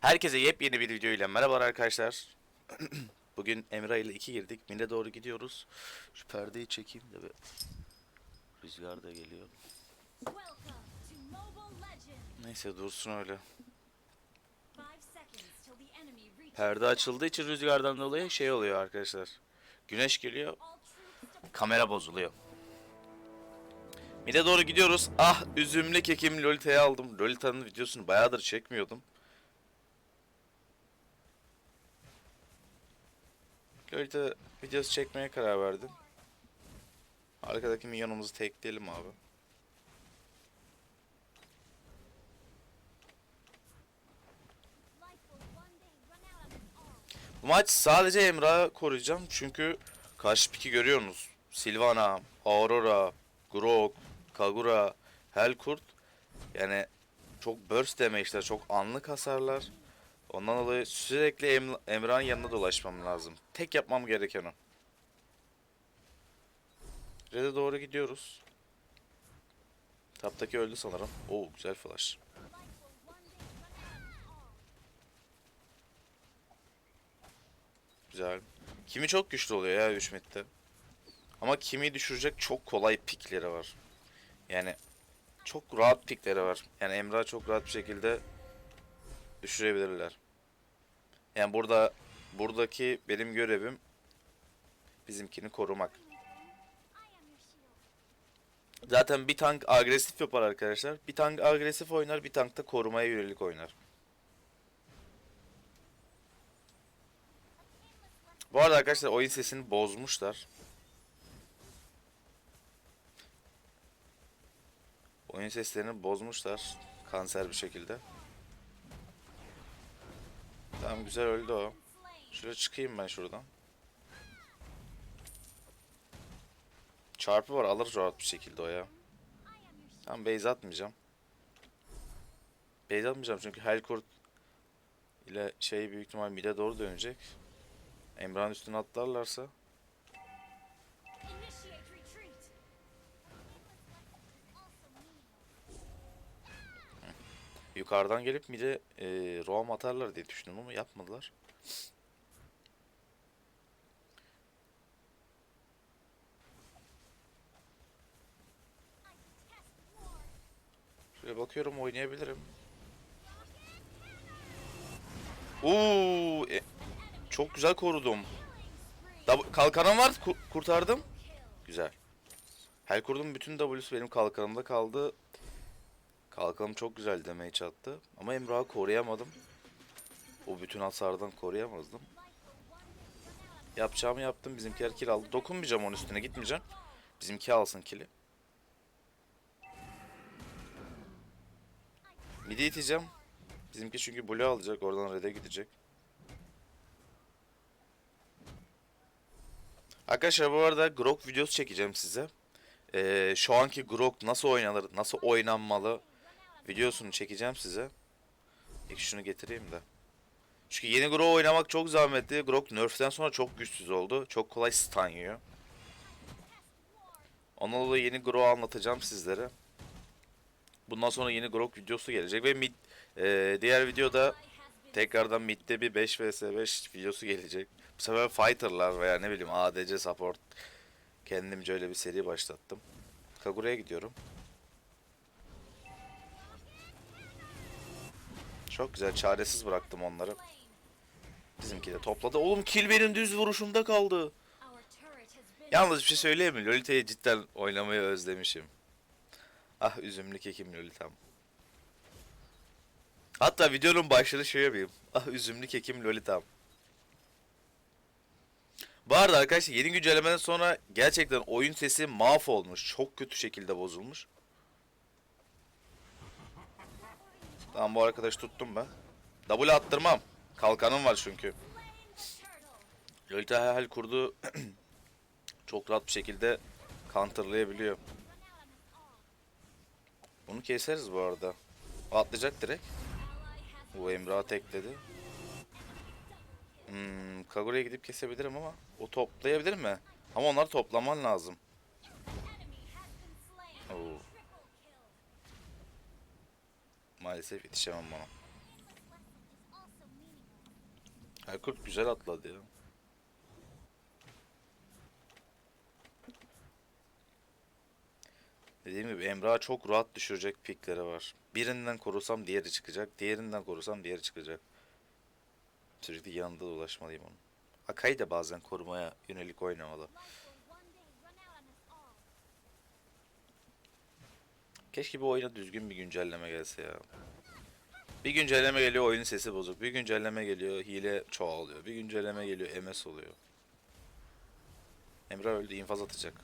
Herkese yepyeni bir video ile merhabalar arkadaşlar. Bugün Emre ile 2 girdik. Mine doğru gidiyoruz. Şu perdeyi çekeyim de bir. Rüzgar da geliyor. Neyse dursun öyle. Perde açıldığı için rüzgardan dolayı şey oluyor arkadaşlar. Güneş geliyor, kamera bozuluyor. Mine doğru gidiyoruz. Ah üzümlü kekim Lolita'yı aldım. Lolita'nın videosunu bayağıdır çekmiyordum. Lolita videosu çekmeye karar verdim. Arkadaki minyonumuzu tekleyelim abi. Bu maç sadece Emrah'ı koruyacağım çünkü karşı piki görüyorsunuz. Silvana, Aurora, Grok, Kagura, Helkurt yani çok burst damage'ler, çok anlık hasarlar. Ondan dolayı sürekli Em- Emrah'ın yanına dolaşmam lazım. Tek yapmam gereken o. Red'e doğru gidiyoruz. Taptaki öldü sanırım. Oo güzel flash. Güzel. Kimi çok güçlü oluyor ya 3 midde. Ama kimi düşürecek çok kolay pikleri var. Yani çok rahat pikleri var. Yani Emrah çok rahat bir şekilde düşürebilirler. Yani burada buradaki benim görevim bizimkini korumak. Zaten bir tank agresif yapar arkadaşlar. Bir tank agresif oynar, bir tank da korumaya yönelik oynar. Bu arada arkadaşlar oyun sesini bozmuşlar. Oyun seslerini bozmuşlar. Kanser bir şekilde. Tamam güzel öldü o. Şuraya çıkayım ben şuradan. Çarpı var alır rahat bir şekilde o ya. Tamam base atmayacağım. Base atmayacağım çünkü Helkurt ile şey büyük ihtimal mid'e doğru dönecek. Emrah'ın üstüne atlarlarsa yukarıdan gelip mid'e e, roam atarlar diye düşündüm ama yapmadılar. Şöyle bakıyorum oynayabilirim. Oo, e, çok güzel korudum. Kalkanım var, ku- kurtardım. Güzel. Helkurt'un bütün W'su benim kalkanımda kaldı. Kalkanım çok güzel damage attı. Ama Emrah'ı koruyamadım. O bütün hasardan koruyamazdım. Yapacağımı yaptım. Bizimkiler kill aldı. Dokunmayacağım onun üstüne gitmeyeceğim. Bizimki alsın kill'i. Midi iteceğim. Bizimki çünkü blue alacak. Oradan red'e gidecek. Arkadaşlar bu arada Grok videosu çekeceğim size. Ee, şu anki Grok nasıl oynanır, nasıl oynanmalı videosunu çekeceğim size. İlk şunu getireyim de. Çünkü yeni Grok oynamak çok zahmetli. Grok nerf'ten sonra çok güçsüz oldu. Çok kolay stun yiyor. Ondan dolayı yeni Grok'u anlatacağım sizlere. Bundan sonra yeni Grok videosu gelecek ve mid, ee, diğer videoda tekrardan midde bir 5 vs 5 videosu gelecek. Bu sefer fighter'lar veya ne bileyim ADC support kendimce öyle bir seri başlattım. Kagura'ya gidiyorum. Çok güzel çaresiz bıraktım onları. Bizimki de topladı. Oğlum kill benim düz vuruşumda kaldı. Yalnız bir şey söyleyeyim mi? Lolita'yı cidden oynamayı özlemişim. Ah üzümlü kekim Lolitam. Hatta videonun başlığı şey yapayım. Ah üzümlü kekim Lolitam. Bu arada arkadaşlar yeni güncellemeden sonra gerçekten oyun sesi mahvolmuş. Çok kötü şekilde bozulmuş. Tamam bu arkadaş tuttum ben. W attırmam. Kalkanım var çünkü. Lolita hal kurdu çok rahat bir şekilde counterlayabiliyor. Bunu keseriz bu arada. Atlayacak direkt. Bu Emrah tekledi. Hmm, Kagura'ya gidip kesebilirim ama o toplayabilir mi? Ama onları toplaman lazım. Oo, Triple kill. Maalesef yetişemem bana. Aykut güzel atladı ya. Dediğim gibi Emrah çok rahat düşürecek pikleri var. Birinden korusam diğeri çıkacak. Diğerinden korusam diğeri çıkacak. Sürekli yanında dolaşmalıyım onun. Akai de bazen korumaya yönelik oynamalı. Keşke bu oyuna düzgün bir güncelleme gelse ya. Bir güncelleme geliyor oyunun sesi bozuk. Bir güncelleme geliyor hile çoğalıyor. Bir güncelleme geliyor MS oluyor. Emrah öldü infaz atacak.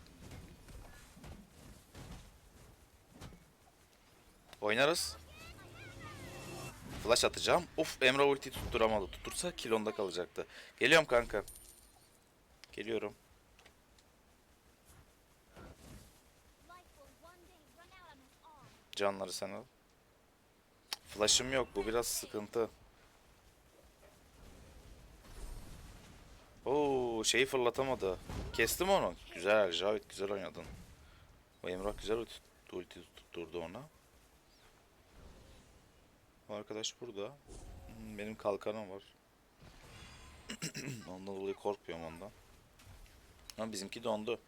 Oynarız. Flash atacağım. Uf Emrah ulti tutturamadı. Tutursa kilonda kalacaktı. Geliyorum kanka. Geliyorum. Canları sen al. Flash'ım yok. Bu biraz sıkıntı. Oo, şeyi fırlatamadı. Kestim onu. Güzel, Javit güzel oynadın. O Emrah güzel ulti, tutturdu ona. Bu arkadaş burada. Hmm, Benim kalkanım var. ondan dolayı korkmuyorum ondan. Ama bizimki dondu.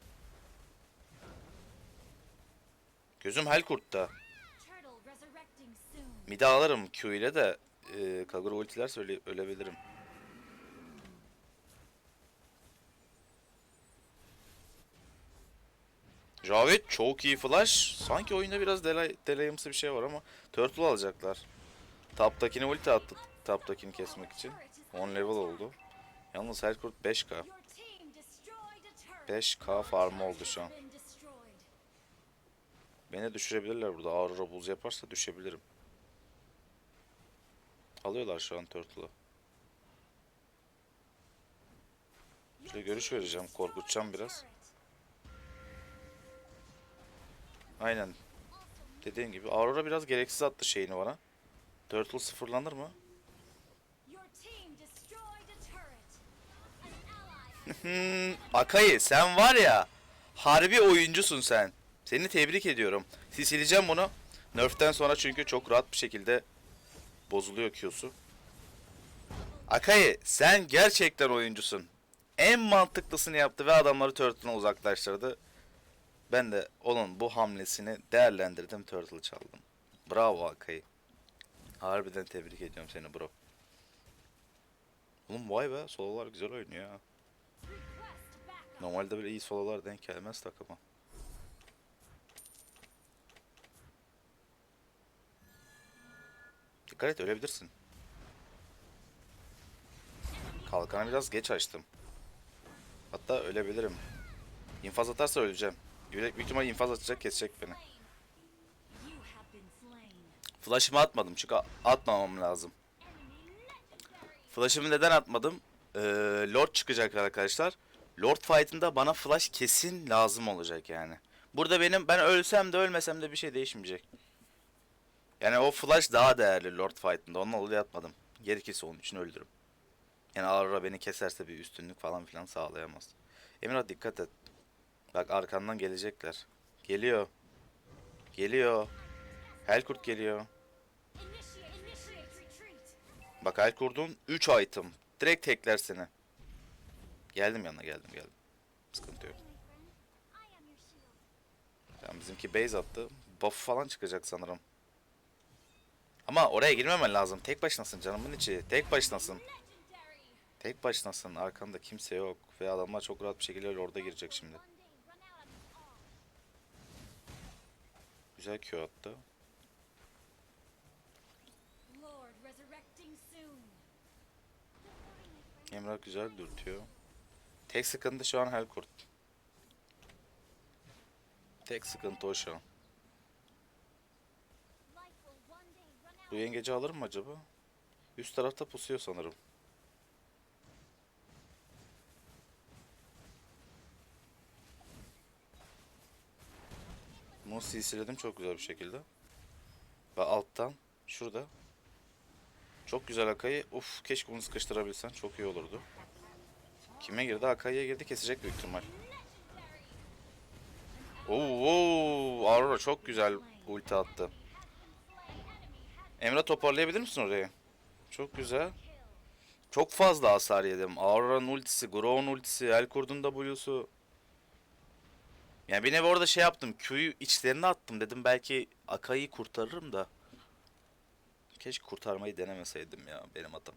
Gözüm Helkurt'ta. Mide alırım Q ile de e, Kagura ultilerse öyle, ölebilirim. Javit çok iyi flash. Sanki oyunda biraz delay, delayımsı bir şey var ama Turtle alacaklar. Taptakini ulti attı. Taptakini kesmek için. 10 level oldu. Yalnız Helkurt 5k. Your team destroyed a turret. 5k farm oldu şu an. Beni düşürebilirler burada. Aurora buz yaparsa düşebilirim. Alıyorlar şu an Turtle'ı. Şöyle görüş vereceğim. Korkutacağım biraz. Aynen. Dediğim gibi Aurora biraz gereksiz attı şeyini bana. Turtle sıfırlanır mı? Akai sen var ya harbi oyuncusun sen. Seni tebrik ediyorum. Sileceğim bunu. Nerf'ten sonra çünkü çok rahat bir şekilde bozuluyor Q'su. Akai sen gerçekten oyuncusun. En mantıklısını yaptı ve adamları Turtle'ına uzaklaştırdı. Ben de onun bu hamlesini değerlendirdim Turtle çaldım. Bravo Akai. Harbiden tebrik ediyorum seni bro. Oğlum vay be sololar güzel oynuyor backup. Normalde böyle iyi sololar denk gelmez takıma. Dikkat et ölebilirsin. Kalkanı biraz geç açtım. Hatta ölebilirim. İnfaz atarsa öleceğim. Büyük ihtimal infaz atacak kesecek beni. Flash'ımı atmadım çünkü atmamam lazım. Flash'ımı neden atmadım? Ee, Lord çıkacak arkadaşlar. Lord fight'ında bana flash kesin lazım olacak yani. Burada benim ben ölsem de ölmesem de bir şey değişmeyecek. Yani o flash daha değerli Lord fight'ında. Ondan dolayı atmadım. Gerekirse onun için öldürürüm. Yani Aurora beni keserse bir üstünlük falan filan sağlayamaz. Emirhat dikkat et. Bak arkandan gelecekler. Geliyor. Geliyor. Helkurt geliyor. Bak Helkurt'un 3 item. Direkt tekler seni. Geldim yanına geldim geldim. Sıkıntı yok. Tamam bizimki base attı. Buff falan çıkacak sanırım. Ama oraya girmemen lazım. Tek başınasın canımın içi. Tek başınasın. Tek başınasın. Arkanda kimse yok. Ve adamlar çok rahat bir şekilde orada girecek şimdi. Güzel Q attı. Emrah güzel dürtüyor. Tek sıkıntı şu an Helkurt. Tek sıkıntı o şu an. Bu yengeci alır mı acaba? Üst tarafta pusuyor sanırım. Bunu silsiledim çok güzel bir şekilde. Ve alttan şurada. Çok güzel Akai'yi. Uf keşke bunu sıkıştırabilsen çok iyi olurdu. Kime girdi? Akai'ye girdi kesecek büyük ihtimal. Oo, oo, Aurora çok güzel ulti attı. Emre toparlayabilir misin orayı? Çok güzel. Çok fazla hasar yedim. Aurora'nın ultisi, Grow'un ultisi, Elkurd'un W'su. Yani bir nevi orada şey yaptım. Q'yu içlerine attım dedim. Belki Akai'yi kurtarırım da. Keşke kurtarmayı denemeseydim ya benim hatam.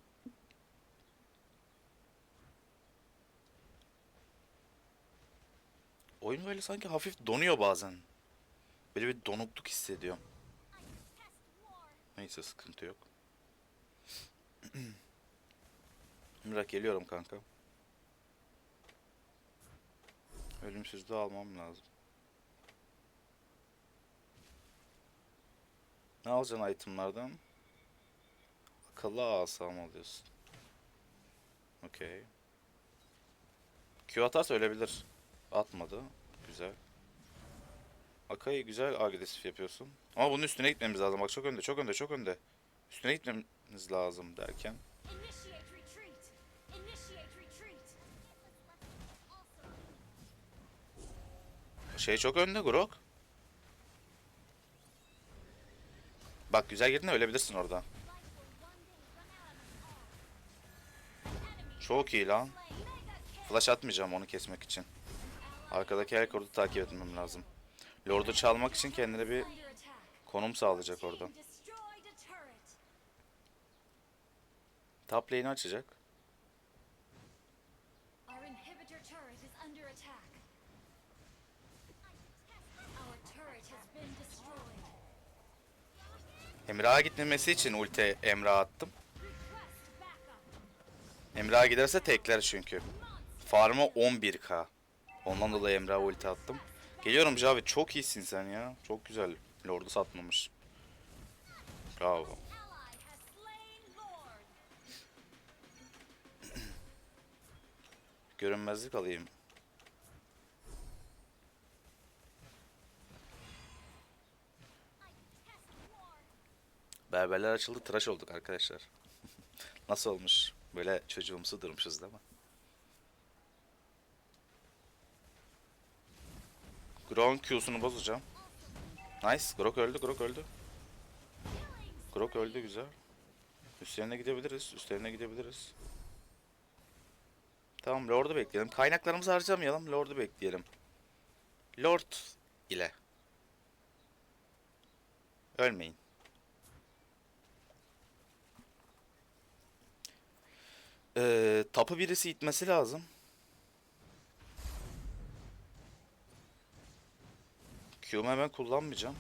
Oyun böyle sanki hafif donuyor bazen. Böyle bir donukluk hissediyorum. Neyse sıkıntı yok. Emrah geliyorum kanka. Ölümsüzlüğü almam lazım. Ne alacaksın itemlardan? Akıllı asa mı alıyorsun? Okey. Q atarsa ölebilir. Atmadı. Güzel. Akai'yi güzel agresif yapıyorsun. Ama bunun üstüne gitmemiz lazım. Bak çok önde, çok önde, çok önde. Üstüne gitmemiz lazım derken. Şey çok önde Grok. Bak güzel girdin ölebilirsin orada. Çok iyi lan. Flash atmayacağım onu kesmek için. Arkadaki her korudu takip etmem lazım. Lord'u çalmak için kendine bir konum sağlayacak orada. Team destroyed a turret. Top lane'i açacak. Emrah'a gitmemesi için ulti Emrah'a attım. Emrah'a giderse tekler çünkü. Farmı 11k. Ondan dolayı Emrah'a ulti attım. Geliyorum Javi çok iyisin sen ya. Çok güzel. Lord'u satmamış. Bravo. Görünmezlik alayım. Berberler açıldı, tıraş olduk arkadaşlar. Nasıl olmuş? Böyle çocuğumsu durmuşuz değil mi? Grok'un Q'sunu bozacağım. Nice. Grok öldü, Grok öldü. Grok öldü güzel. Üstlerine gidebiliriz, üstlerine gidebiliriz. Tamam Lord'u bekleyelim. Kaynaklarımızı harcamayalım. Lord'u bekleyelim. Lord ile. Ölmeyin. Ee, tapı birisi itmesi lazım. Q'mu hemen kullanmayacağım.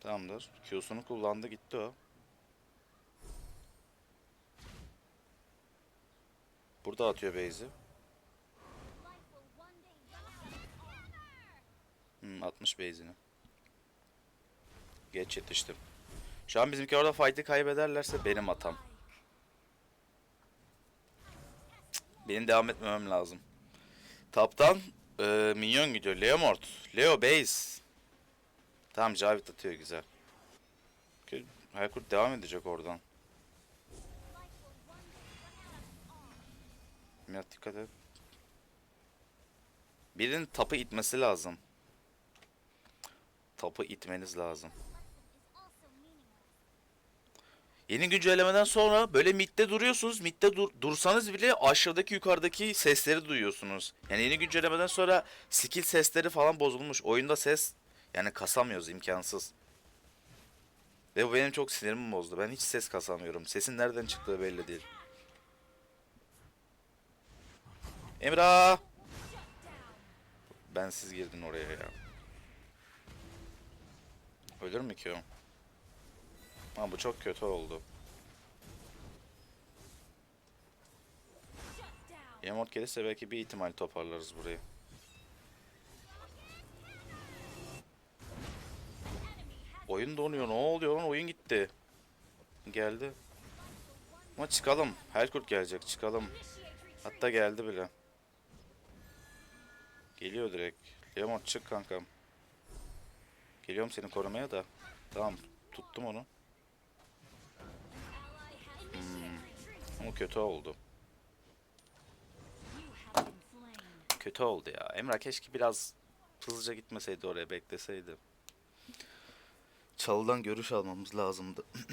Tamamdır. Q'sunu kullandı gitti o. Burada atıyor base'i. Hmm, 60 base'ini. Geç yetiştim. Şu an bizimki orada fight'ı kaybederlerse benim hatam. Cık, Benim devam etmemem lazım. Taptan e, minyon gidiyor. Leomort. Leo base. Tamam Javit atıyor güzel. Okey, Haykurt devam edecek oradan. Mirat dikkat et. Birinin tapı itmesi lazım. Tapı itmeniz lazım. Yeni güncellemeden sonra böyle midde duruyorsunuz. Midde dur- dursanız bile aşağıdaki yukarıdaki sesleri duyuyorsunuz. Yani yeni güncellemeden sonra skill sesleri falan bozulmuş. Oyunda ses yani kasamıyoruz imkansız. Ve bu benim çok sinirimi bozdu. Ben hiç ses kasamıyorum. Sesin nereden çıktığı belli değil. Emrah! Ben siz girdin oraya ya. Ölür mü ki o? Ha bu çok kötü oldu. Yamort gelirse belki bir ihtimal toparlarız burayı. Oyun donuyor. Ne oluyor lan? Oyun gitti. Geldi. Ama çıkalım. Helkurt gelecek. Çıkalım. Hatta geldi bile. Geliyor direkt. Yamort çık kankam. Geliyorum seni korumaya da. Tamam. Tuttum onu. Ama kötü oldu. Kötü oldu ya. Emrah keşke biraz hızlıca gitmeseydi oraya bekleseydi. Çalıdan görüş almamız lazımdı.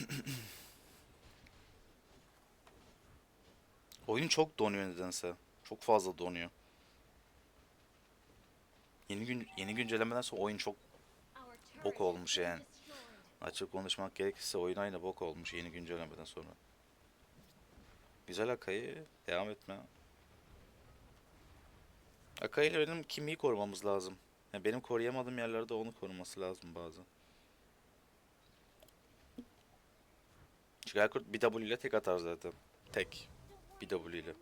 Oyun çok donuyor nedense. Çok fazla donuyor. Yeni gün yeni güncellemeden sonra oyun çok bok olmuş yani. Açık konuşmak gerekirse oyun aynı bok olmuş yeni güncellemeden sonra. Güzel Akai. Devam etme. Akai ile benim kimliği korumamız lazım. Yani benim koruyamadığım yerlerde onu koruması lazım bazen. Çünkü Erkurt bir W ile tek atar zaten. Tek. Bir W ile.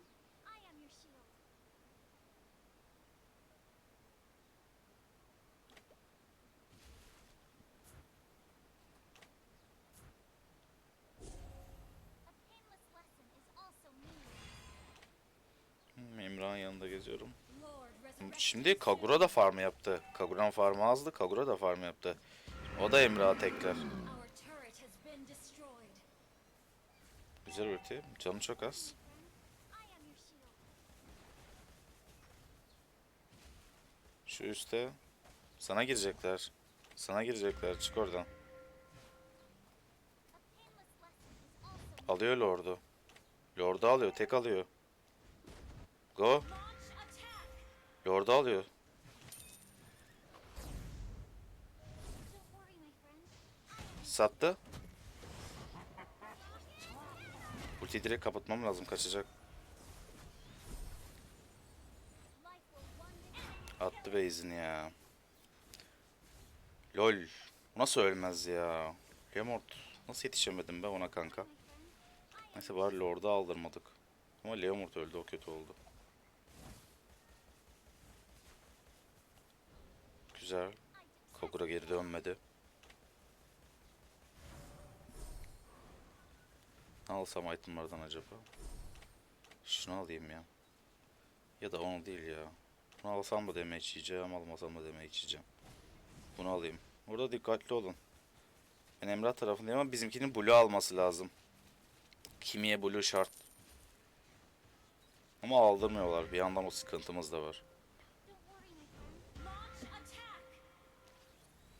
Şimdi Kagura da farm yaptı. Kagura'nın farmı azdı. Kagura da farm yaptı. O da Emrah'a tekrar. Güzel ulti. Canı çok az. Şu üstte. Sana girecekler. Sana girecekler. Çık oradan. Alıyor Lord'u. Lord'u alıyor. Tek alıyor. Go. Lord'u alıyor. Sattı. Ultiyi direkt kapatmam lazım. Kaçacak. Attı base'ini ya. Lol. Nasıl ölmez ya? Lemort. Nasıl yetişemedim ben ona kanka? Neyse bari Lord'u aldırmadık. Ama Leomord öldü o kötü oldu. Güzel. Kogura geri dönmedi. Ne alsam itemlardan acaba? Şunu alayım ya. Ya da onu değil ya. Bunu alsam da damage yiyeceğim, almasam da damage yiyeceğim. Bunu alayım. Burada dikkatli olun. Ben Emrah tarafındayım ama bizimkinin blue alması lazım. Kimiye blue şart. Ama aldırmıyorlar. Bir yandan o sıkıntımız da var.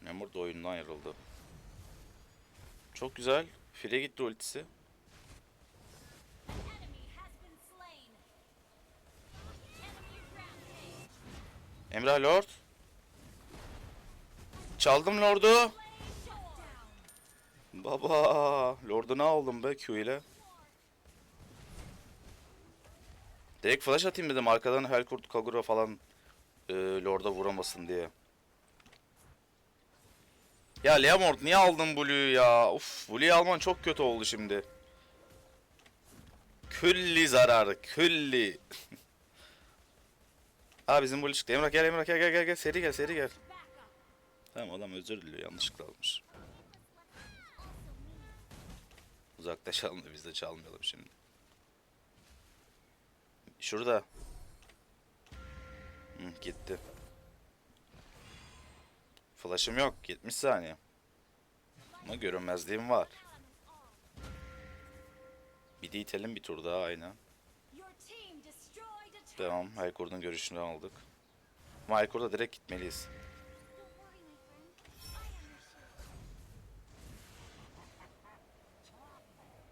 Memur da oyundan ayrıldı. Çok güzel. File gitti ultisi. Emrah Lord. Çaldım Lord'u. Baba. Lord'u ne aldım be Q ile. Direkt flash atayım dedim arkadan Helkurt Kagura falan e, Lord'a vuramasın diye. Ya Leomord niye aldın Blue'yu ya? Uf Blue'yu alman çok kötü oldu şimdi. Külli zarar, külli. Aa bizim Blue çıktı. Emrah gel Emrah gel gel gel gel seri gel seri gel. Tamam adam özür diliyor yanlışlıkla almış. Uzaklaşalım da biz de çalmayalım şimdi. Şurada. Hı, gitti. Flash'ım yok. 70 saniye. Ama görünmezliğim var. Bir de itelim bir tur daha aynen. Your team destroyed a turret. Devam. Helkord'un görüşünü aldık. Ama Helkord'a direkt gitmeliyiz.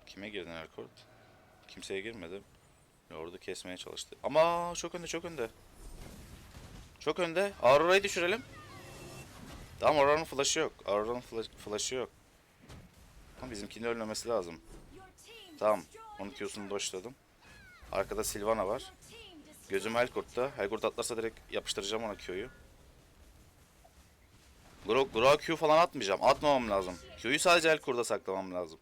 Kime girdin Helkord? Kimseye girmedi. Lord'u kesmeye çalıştı. Ama çok önde çok önde. Çok önde. Aurora'yı düşürelim. Tamam Aurora'nın flash'ı yok. Aurora'nın flash, flash'ı yok. Ama bizimkinin ölmemesi lazım. Tamam. Onun Q'sunu doşladım. Arkada Sylvana var. Gözüm Helkurt'ta. Helkurt atlarsa direkt yapıştıracağım ona Q'yu. Gro, Gro Q falan atmayacağım. Atmamam lazım. Q'yu sadece Helkurt'ta saklamam lazım.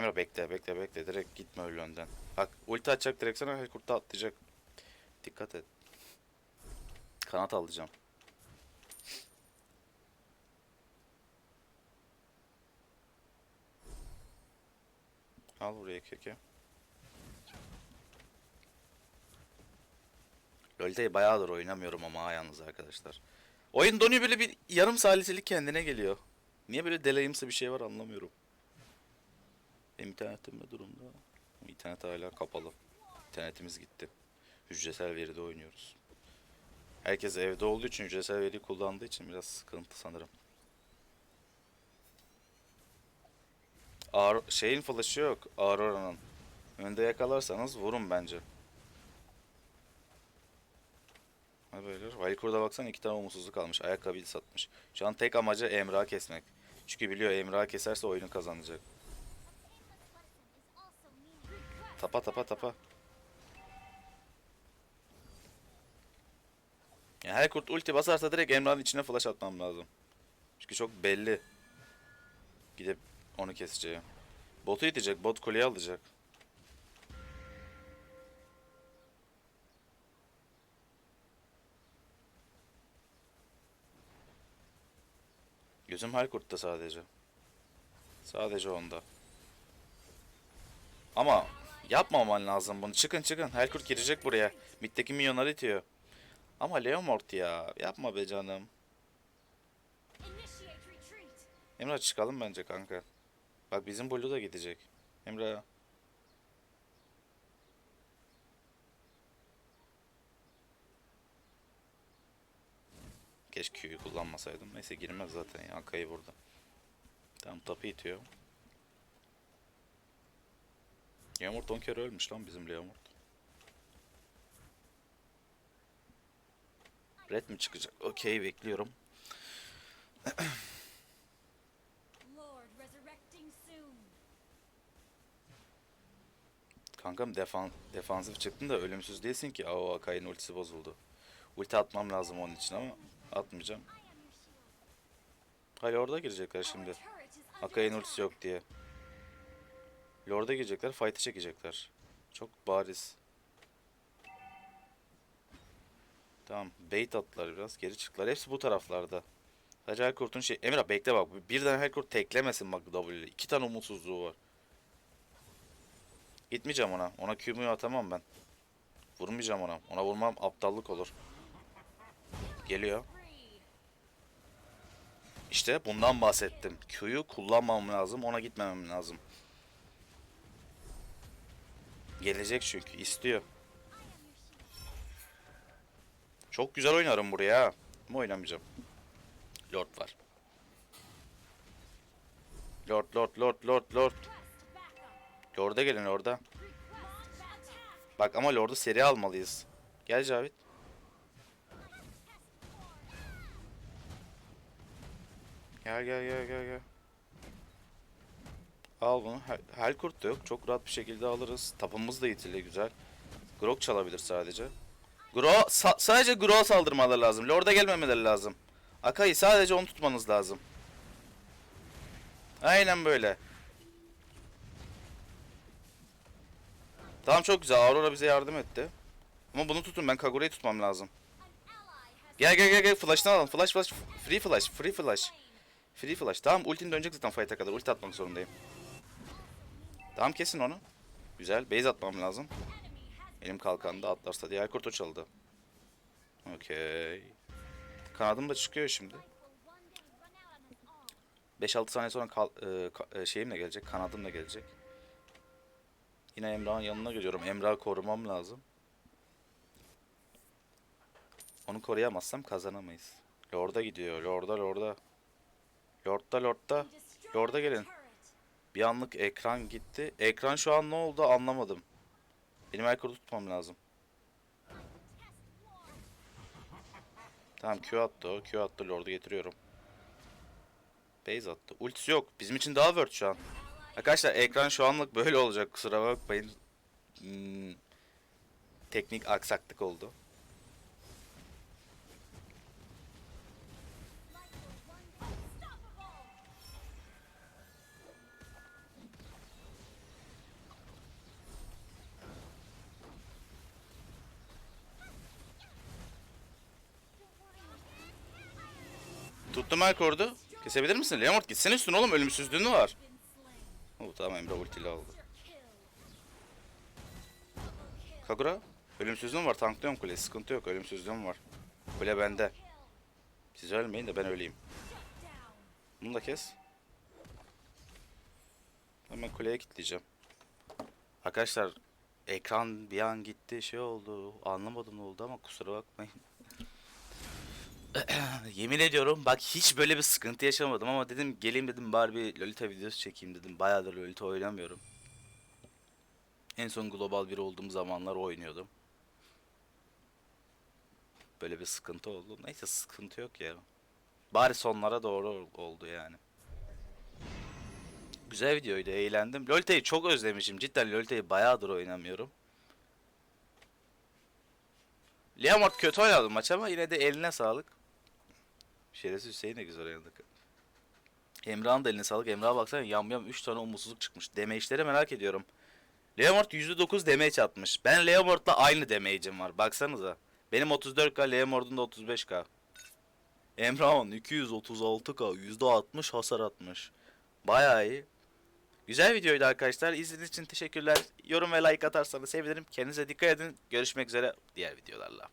Emre bekle bekle bekle direkt gitme öyle önden. Bak ulti atacak direkt sana Helkurt'ta atlayacak. Dikkat et. Kanat alacağım. Al buraya keke. LoL'de bayağıdır oynamıyorum ama yalnız arkadaşlar. Oyun donuyor böyle bir yarım saliselik kendine geliyor. Niye böyle delayımsı bir şey var anlamıyorum. Hem internetim ne durumda? İnternet hala kapalı. İnternetimiz gitti. Hücresel veride oynuyoruz. Herkes evde olduğu için hücresel veri kullandığı için biraz sıkıntı sanırım. Ar şeyin flash'ı yok. Aurora'nın. Önde yakalarsanız vurun bence. Ha böyle. Valkur'da baksan iki tane umutsuzluk almış. Ayakkabıyı satmış. Şu an tek amacı Emrah kesmek. Çünkü biliyor Emrah keserse oyunu kazanacak. Tapa tapa tapa. Ya her kurt ulti basarsa direkt Emrah'ın içine flash atmam lazım. Çünkü çok belli. Gidip onu keseceğim. Botu itecek, bot kuleyi alacak. Gözüm Halkurt'ta sadece. Sadece onda. Ama yapmaman lazım bunu. Çıkın çıkın. Halkurt girecek buraya. Mid'deki minyonları itiyor. Ama Leomort ya. Yapma be canım. Emre çıkalım bence kanka. Bak bizim Blue da gidecek. Emre. Keşke Q'yu kullanmasaydım. Neyse girmez zaten ya. Akayı burada. Tamam tapı itiyor. Leomort 10 kere ölmüş lan bizim Leomort. Red mi çıkacak? Okey bekliyorum. Kankam defan defansif çıktın da ölümsüz değilsin ki. Aa, Akai'nin ultisi bozuldu. Ulti atmam lazım onun için ama atmayacağım. Hayır orada girecekler şimdi. Akai'nin ultisi yok diye. Lord'a girecekler, fight'ı çekecekler. Çok bariz. Tamam, bait attılar biraz, geri çıktılar. Hepsi bu taraflarda. Sadece Helkurt'un şey... Emrah bekle bak, birden Helkurt teklemesin bak W'yle. İki tane umutsuzluğu var. Gitmeyeceğim ona. Ona Q'muyu atamam ben. Vurmayacağım ona. Ona vurmam aptallık olur. Geliyor. İşte bundan bahsettim. Q'yu kullanmamam lazım, ona gitmemem lazım. Gelecek çünkü, istiyor. Çok güzel oynarım buraya. Ama oynamayacağım. Lord var. Lord, Lord, Lord, Lord, Lord. Lord'a gelin orada. Bak ama Lord'u seri almalıyız. Gel Cavit. Gel gel gel gel gel. Al bunu. Hel- Helkurt da yok. Çok rahat bir şekilde alırız. Tapımız da itili güzel. Grok çalabilir sadece. Gro sa- sadece Grok'a saldırmaları lazım. Lord'a gelmemeleri lazım. Akai sadece onu tutmanız lazım. Aynen böyle. Tamam çok güzel. Aurora bize yardım etti. Ama bunu tutun. Ben Kagura'yı tutmam lazım. Gel gel gel gel. Flash'tan alın. Flash flash. Free flash. Free flash. Free flash. Tamam ultin dönecek zaten fight'a kadar. Ulti atmak zorundayım. Tamam kesin onu. Güzel. Base atmam lazım. Elim kalkanda atlarsa diğer kurtu çaldı. Okey. Kanadım da çıkıyor şimdi. will one day run out on us all. 5-6 saniye sonra kal, e, ka- e, şeyim de gelecek. Kanadım da gelecek. Yine Emrah'ın yanına geliyorum. Emrah'ı korumam lazım. Onu koruyamazsam kazanamayız. Lord'a gidiyor. Lord'a Lord'a. Lord'da Lord'da. Lord'a gelin. Bir anlık ekran gitti. Ekran şu an ne oldu anlamadım. Benim Erkur'u tutmam lazım. Tamam Q attı o. Q attı Lord'u getiriyorum. Base attı. Ultisi yok. Bizim için daha word şu an. Arkadaşlar ekran şu anlık böyle olacak. Kusura bakmayın. Hmm, teknik aksaklık oldu. Tuttum Erkur'du. Kesebilir misin? Leomort gitsene üstüne oğlum. Ölümsüzlüğün var. Oh, tamam Emre ultiyle aldı. Kagura. Ölümsüzlüğüm var. Tanklıyorum kule. Sıkıntı yok. Ölümsüzlüğüm var. Kule bende. Siz ölmeyin de ben öleyim. Bunu da kes. Hemen kuleye kilitleyeceğim. Arkadaşlar ekran bir an gitti şey oldu. Anlamadım ne oldu ama kusura bakmayın. Yemin ediyorum bak hiç böyle bir sıkıntı yaşamadım ama dedim geleyim dedim bari bir Lolita videosu çekeyim dedim. Bayağıdır Lolita oynamıyorum. En son global bir olduğum zamanlar oynuyordum. Böyle bir sıkıntı oldu. Neyse sıkıntı yok ya. Bari sonlara doğru oldu yani. Güzel videoydu, eğlendim. Lolita'yı çok özlemişim. Cidden Lolita'yı bayağıdır oynamıyorum. Leomord kötü oynadı maç ama yine de eline sağlık. Şerefsiz Hüseyin de güzel oynadı. Emrah'ın da eline sağlık. Emrah'a baksana yam yam 3 tane umutsuzluk çıkmış. Damage'leri merak ediyorum. Leomord %9 damage atmış. Ben Leomord'la aynı damage'im var. Baksanıza. Benim 34k, Leomord'un da 35k. Emrah'ın 236k, %60 hasar atmış. Bayağı iyi. Güzel videoydu arkadaşlar. İzlediğiniz için teşekkürler. Yorum ve like atarsanız sevinirim. Kendinize dikkat edin. Görüşmek üzere diğer videolarla.